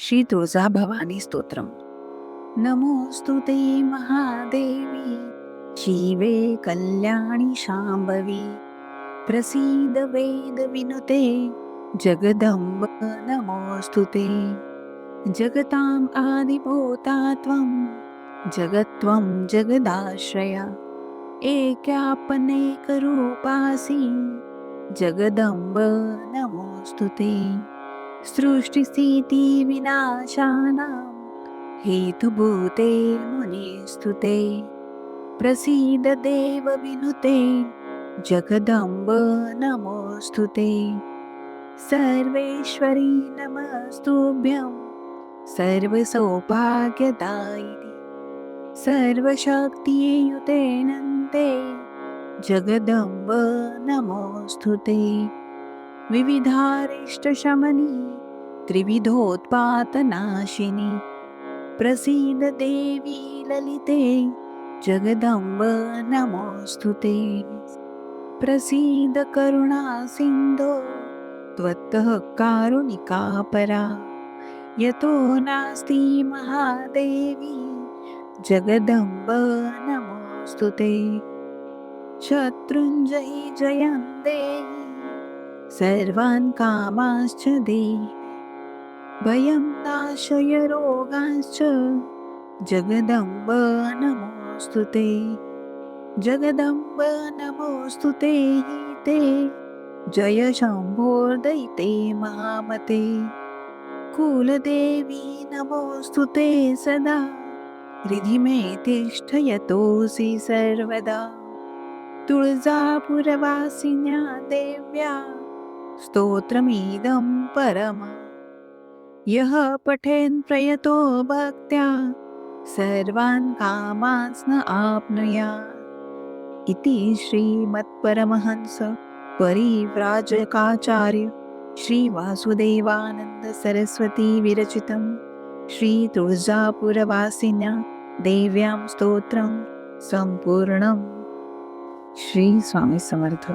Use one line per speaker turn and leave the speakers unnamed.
श्री तुळजा भवानी स्तोत्रम. नमोस्तु ते महादेवी, शिवे कल्याणी शांभवी, प्रसीद वेद विनुते जगदंब नमोस्तु ते जगतां आदिभूता त्वं, जगत्वं जगदाश्रया एक्यापनेकरूपासि जगदंब नमोस्तु ते सृष्टिसीति विनाशानां हेतुभूते मुनिस्तुते। प्रसीददेव विनुते जगदम्ब नमोऽस्तुते सर्वेश्वरी नमस्तुभ्यं सर्वसौभाग्यदायिनि। सर्वशाक्तियुतेन ते जगदम्ब नमोऽस्तुते विविधारिष्टशमनी त्रिविधोत्पातनाशिनी प्रसीद देवी ललिते जगदंब नमोऽस्तु ते। प्रसीद करुणा सिन्धो त्वत्तः कारुणिका परा। यतो नास्ति महादेवी जगदंब नमोऽस्तु ते। शत्रुञ्जयि जयं देहि सर्वान् कामाश्च दे। भयं नाशय रोगांश्च जगदम्ब नमोऽस्तु ते। जगदम्ब नमोऽस्तु ते हि ते जय शम्भोर्दयिते महामते। कुलदेवी नमोऽस्तु ते सदा। हृदि मे तिष्ठयतोऽसि सर्वदा। तुळजापुरवासिन्या देव्या। स्तोत्रमिदं परम। यः पठेन् प्रयतो भक्त्या, सर्वान् कामान् आप्नुयात् इति श्रीमत्परमहंस परिव्राजकाचार्य श्रीवासुदेवानन्द सरस्वती विरचितं। श्रीतुळजापुरवासिन्या देव्यां स्तोत्रं सम्पूर्णम्। श्री स्वामी समर्थ।